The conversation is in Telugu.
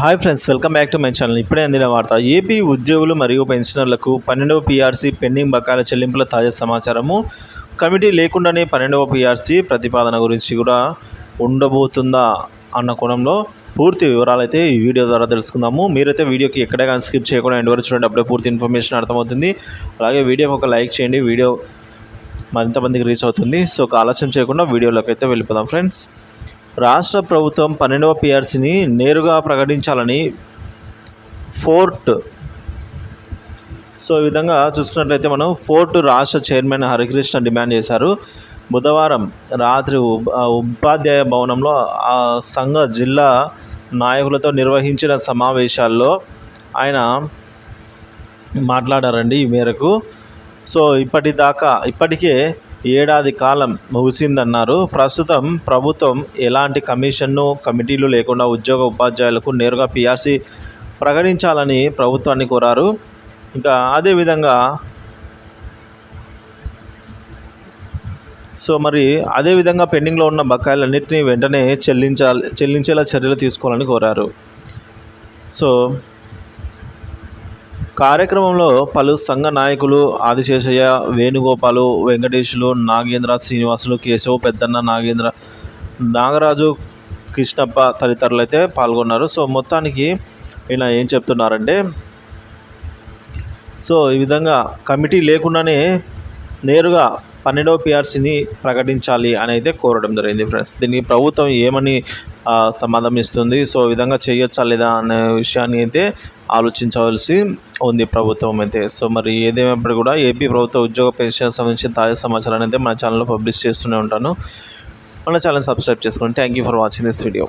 Hi friends welcome back to my channel. ఇప్పుడే అందిన వార్త ఏపీ ఉద్యోగులు మరియు పెన్షనర్లకు పన్నెండవ పీఆర్సీ పెండింగ్ బకాయిల చెల్లింపుల తాజా సమాచారము. కమిటీ లేకుండానే పన్నెండవ పీఆర్సీ ప్రతిపాదన గురించి కూడా ఉండబోతుందా అన్న కోణంలో పూర్తి వివరాలు అయితే ఈ వీడియో ద్వారా తెలుసుకుందాము. మీరైతే వీడియోకి ఎక్కడే కానీ స్కిప్ చేయకుండా ఎండ్ వరకు చూడండి అప్పుడే పూర్తి ఇన్ఫర్మేషన్ అర్థమవుతుంది. అలాగే వీడియోకి ఒక లైక్ చేయండి వీడియో మరింత మందికి రీచ్ అవుతుంది. సో ఒక ఆలస్యం చేయకుండా వీడియోలోకి అయితే వెళ్ళిపోదాం ఫ్రెండ్స్. రాష్ట్ర ప్రభుత్వం పన్నెండవ పిఆర్సీని నేరుగా ప్రకటించాలని ఫోర్ట్. సో ఈ విధంగా చూసుకున్నట్లయితే మనం ఫోర్ట్ రాష్ట్ర చైర్మన్ హరికృష్ణ డిమాండ్ చేశారు. బుధవారం రాత్రి ఉపాధ్యాయ భవనంలో ఆ సంఘ జిల్లా నాయకులతో నిర్వహించిన సమావేశాల్లో ఆయన మాట్లాడారండి ఈ మేరకు. సో ఇప్పటిదాకా ఇప్పటికే ఏడాది కాలం ముగిసిందన్నారు. ప్రస్తుతం ప్రభుత్వం ఎలాంటి కమిషన్ను కమిటీలు లేకుండా ఉద్యోగ ఉపాధ్యాయులకు నేరుగా పిఆర్సీ ప్రకటించాలని ప్రభుత్వాన్ని కోరారు. ఇంకా అదేవిధంగా సో మరి అదేవిధంగా పెండింగ్లో ఉన్న బకాయిలన్నింటినీ వెంటనే చెల్లించాలి చెల్లించేలా చర్యలు తీసుకోవాలని కోరారు. సో కార్యక్రమంలో పలు సంఘ నాయకులు ఆదిశేషయ్య వేణుగోపాలు వెంకటేశులు నాగేంద్ర శ్రీనివాసులు కేశవ్ పెద్దన్న నాగేంద్ర నాగరాజు కృష్ణప్ప తదితరులు అయితే పాల్గొన్నారు. సో మొత్తానికి ఈయన ఏం చెప్తున్నారంటే సో ఈ విధంగా కమిటీ లేకుండానే నేరుగా పన్నెండవ పిఆర్సీని ప్రకటించాలి అని అయితే కోరడం జరిగింది ఫ్రెండ్స్. దీనికి ప్రభుత్వం ఏమని సమాధానం ఇస్తుంది. సో ఈ విధంగా చేయొచ్చా లేదా అనే విషయాన్ని అయితే ఆలోచించవలసి ఉంది ప్రభుత్వం అయితే. సో మరి ఏదేమైనప్పుడు కూడా ఏపీ ప్రభుత్వ ఉద్యోగ పెన్షన్ సంబంధించిన తాజా సమాచారాన్ని అయితే మన ఛానల్లో పబ్లిష్ చేస్తూనే ఉంటాను. మన ఛానల్ సబ్స్క్రైబ్ చేసుకోండి. Thank you for watching this video